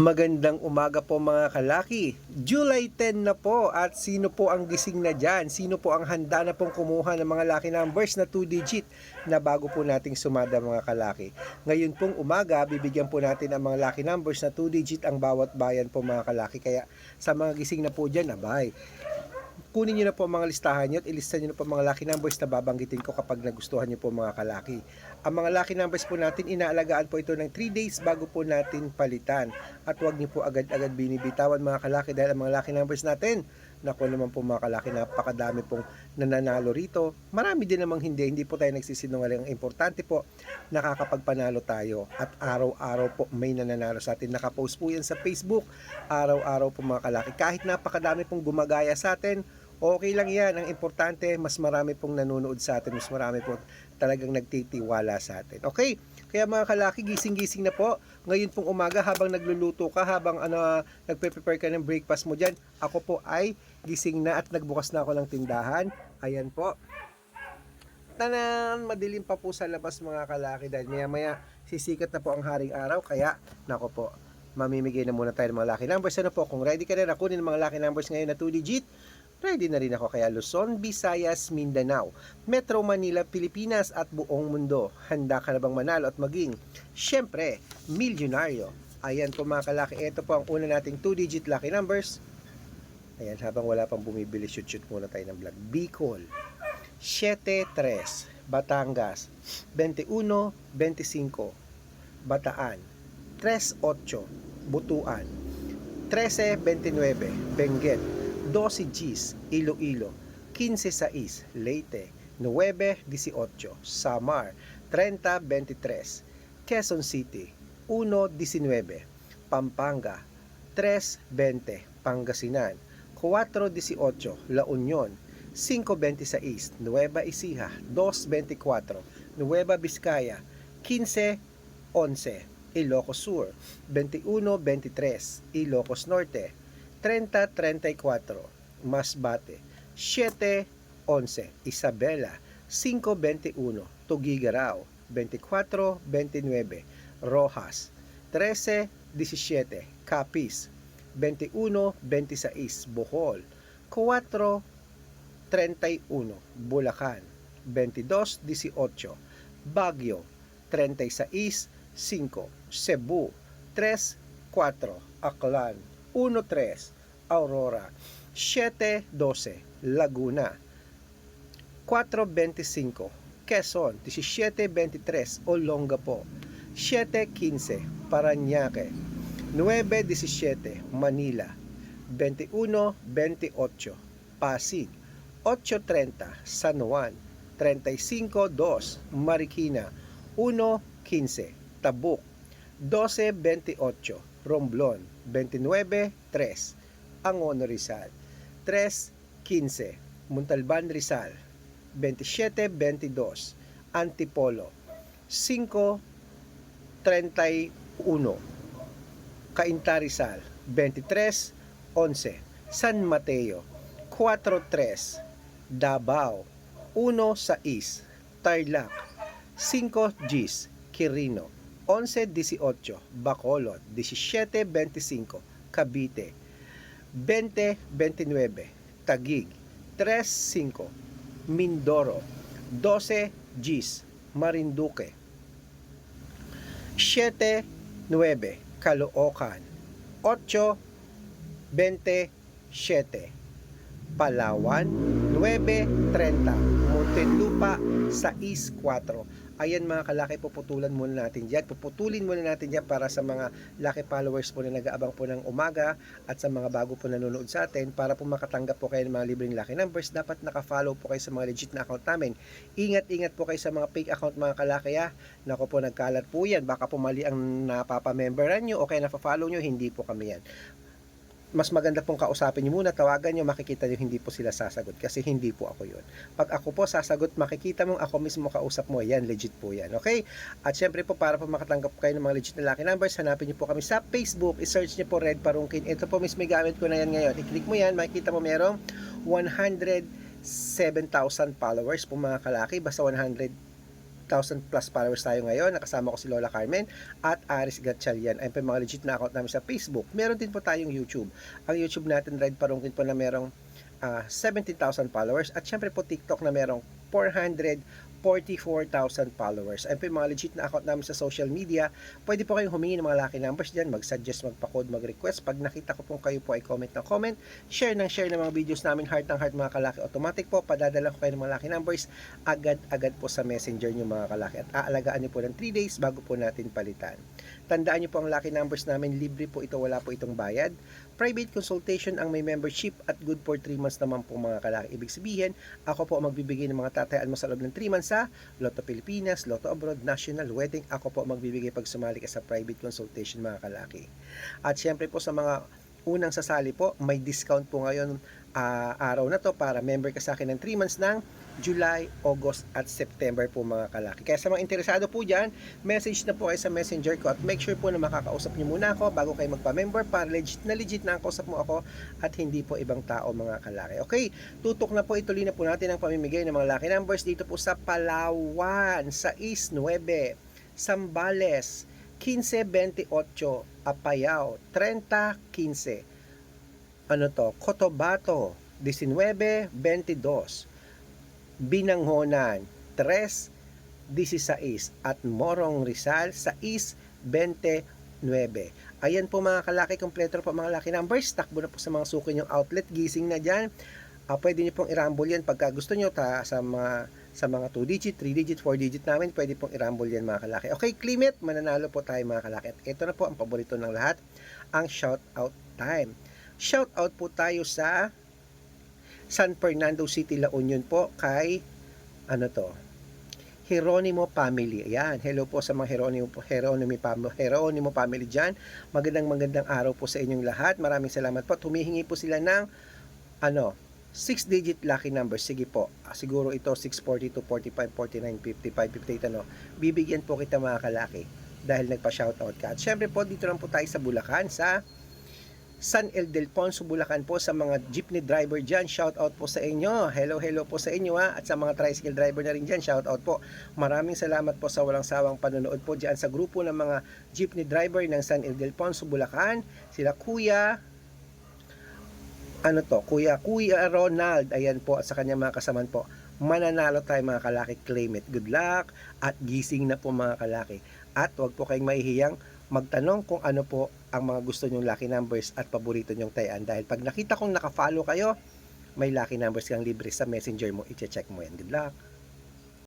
Magandang umaga po mga kalaki. July 10 na po at sino po ang gising na dyan? Sino po ang handa na pong kumuha ng mga lucky numbers na 2 digit na bago po nating sumada mga kalaki? Ngayon pong umaga, bibigyan po natin ang mga lucky numbers na 2 digit ang bawat bayan po mga kalaki. Kaya sa mga gising na po dyan, abay, kunin nyo na po ang mga listahan nyo at ilista nyo na po ang mga lucky numbers na babanggitin ko kapag nagustuhan nyo po mga kalaki. Ang mga lucky numbers po natin, inaalagaan po ito ng 3 days bago po natin palitan. At huwag nyo po agad-agad binibitawan mga kalaki dahil ang mga lucky numbers natin, naku naman po mga kalaki, napakadami pong nananalo rito. Marami din namang hindi, hindi po tayo nagsisinungaling. Ang importante po, nakakapagpanalo tayo at araw-araw po may nananalo sa atin. Nakapost po yan sa Facebook, araw-araw po mga kalaki. Kahit napakadami pong gumagaya sa atin, okay lang yan. Ang importante, mas marami pong nanonood sa atin, mas marami po talagang nagtitiwala sa atin. Okay? Kaya mga kalaki, gising-gising na po. Ngayon pong umaga, habang nagluluto ka, habang ano, nagpe-prepare ka ng breakfast mo dyan, ako po ay gising na at nagbukas na ako ng tindahan. Ayan po. Tanan, madilim pa po sa labas mga kalaki dahil maya maya sisikat na po ang haring araw. Kaya, nako po, mamimigay na muna tayo ng mga lucky numbers. Ano po, kung ready ka na kunin ang mga lucky numbers ngayon na 2 digit, ready na rin ako kaya Luzon, Visayas, Mindanao, Metro Manila, Pilipinas at buong mundo. Handa ka na bang manalo at maging, syempre, milyonaryo. Ayan po mga kalaki, ito po ang una nating 2-digit lucky numbers. Ayan, habang wala pang bumibili, shoot-shoot muna tayo ng vlog. Bicol, 7-3, Batangas, 21-25, Bataan, 3-8, Butuan, 13-29, Benguet, 12 Gs, Iloilo, 15-6, Leyte, 9-18, Samar, 30-23, Quezon City, 1-19, Pampanga, 3-20, Pangasinan, 4-18, La Union, 5-26, Nueva Ecija, 2-24, Nueva Vizcaya, 15-11, Ilocos Sur, 21-23, Ilocos Norte, 30-34, Masbate, 7-11, Isabela, 5-21, Tugigaraw, 24-29, Rojas, 13-17, Capiz, 21-26, Bohol, 4-31, Bulacan, 22-18, Baguio, 36-5, Cebu, 3-4, Aklan, 1-3, Aurora, 7-12, Laguna, 4-25, Quezon, 17-23, Olongapo, 7-15, Paranaque, 9-17, Manila, 21-28, Pasig, 8.30 San Juan, 35.2 Marikina, 1.15 Tabuk, 12.28 Romblon, 29.3 Angono Rizal, 3.15 Montalban Rizal, 27.22 Antipolo, 5.31 Cainta Rizal, 23.11 San Mateo, 4.3 Davao, 1.6 Tarlac, 5 Gs Quirino, 11.18 Bacolod, 17.25 Cavite, 20.29 Tagig, 3.5 Mindoro, 12 Gs Marinduque, 7.9 Caloocan, 8.27 Palawan, 9.30, Muntinlupa, 6.4. Ayan mga kalaki, puputulan muna natin dyan. Puputulin muna natin dyan para sa mga laki followers po na nag-aabang po ng umaga at sa mga bago po nanonood sa atin para po makatanggap po kayo ng mga libreng lucky numbers. Dapat naka-follow po kayo sa mga legit na account namin. Ingat-ingat po kayo sa mga fake account mga kalaki ha. Nako po, nagkalat po yan. Baka po mali ang napapamemberan nyo o kaya nafa-follow nyo, hindi po kami yan mas maganda pong kausapin nyo muna, tawagan nyo, makikita nyo hindi po sila sasagot kasi hindi po ako yun. Pag ako po sasagot, makikita mong ako mismo kausap mo, yan, legit po yan, okay? At syempre po, para po makatanggap kayo ng mga legit na lucky numbers, hanapin nyo po kami sa Facebook, i-search nyo po Red Parungkin. Ito po mismo gamit ko na yan ngayon. I-click mo yan, makikita mo merong 107,000 followers po mga kalaki, basta 100 2,000 plus followers tayo ngayon. Nakasama ko si Lola Carmen at Aris Gatchalian. Ayun po mga legit na account namin sa Facebook. Meron din po tayong YouTube. Ang YouTube natin, Red Parungkin po na merong ah, 17,000 followers. At syempre po TikTok na merong 444,000 followers. Ayun po yung mga legit na account namin sa social media. Pwede po kayong humingi ng mga lucky numbers dyan, mag-suggest, magpa-code, mag-request. Pag nakita ko po kayo po ay comment ng comment, share ng share ng mga videos namin, heart ng heart mga kalaki. Automatic po, padadala ko kayo ng mga lucky numbers agad-agad po sa messenger nyo mga kalaki. At aalagaan nyo po ng 3 days bago po natin palitan. Tandaan nyo po ang lucky numbers namin, libre po ito, wala po itong bayad. Private consultation ang may membership at good for 3 months naman po mga kalaki. Ibig sabihin, ako po ang magbibigay ng mga tatayaan mo sa loob ng 3 months sa Lotto Pilipinas, Lotto Abroad, National Wedding. Ako po magbibigay pag sumali ka sa private consultation mga kalaki. At syempre po sa mga unang sasali po, may discount po ngayon ah, araw na to para member ka sa akin ng 3 months ng July, August at September po mga kalaki. Kaya sa mga interesado po dyan, message na po kayo sa messenger ko at make sure po na makakausap niyo muna ako bago kayo magpa-member para legit na legit na ang kausap mo ako at hindi po ibang tao mga kalaki. Okay, tutok na po ituloy na po natin ang pamimigay ng mga lucky numbers dito po sa Palawan, sa East 9, Sambales, 1528, Apayao, 3015. Ano to? Cotabato, 1922. Binanghonan, 316 at Morong Rizal, 629. Ayan po mga kalaki, kompleto po mga laki numbers. Takbo na po sa mga suki yung outlet. Gising na dyan. Ah, pwede nyo pong i-rumble yan pagka gusto nyo ta, sa mga sa mga 2 digit, 3 digit, 4 digit namin, pwede pong i-rumble yan mga kalaki. Okay, claim it, mananalo po tayo mga kalaki. At ito na po ang paborito ng lahat, ang shout out time. Shout out po tayo sa San Fernando City, La Union po kay ano to? Jeronimo family. Ayan, hello po sa mga Jeronimo, Jeronimo, fam- Jeronimo family dyan. Magandang magandang araw po sa inyong lahat. Maraming salamat po. At Humihingi po sila ng ano, 6 digit lucky number. Sige po. Ah, siguro ito 642, 45, 49, 55, 58 ano. Bibigyan po kita mga kalaki dahil nagpa-shoutout ka. At syempre po dito lang po tayo sa Bulacan sa San Ildefonso, Bulacan po sa mga jeepney driver dyan. Shout out po sa inyo. Hello, hello po sa inyo ha. At sa mga tricycle driver na rin dyan, shout out po. Maraming salamat po sa walang sawang panonood po dyan sa grupo ng mga jeepney driver ng San Ildefonso, Bulacan. Sila Kuya, ano to, Kuya, Kuya Ronald, ayan po, at sa kanya mga kasaman po, mananalo tayo mga kalaki, claim it. Good luck, at gising na po mga kalaki. At huwag po kayong mahihiyang magtanong kung ano po ang mga gusto nyong lucky numbers at paborito nyong tayan. Dahil pag nakita kong nakafollow kayo, may lucky numbers kang libre sa messenger mo, i-check mo yan. Good luck!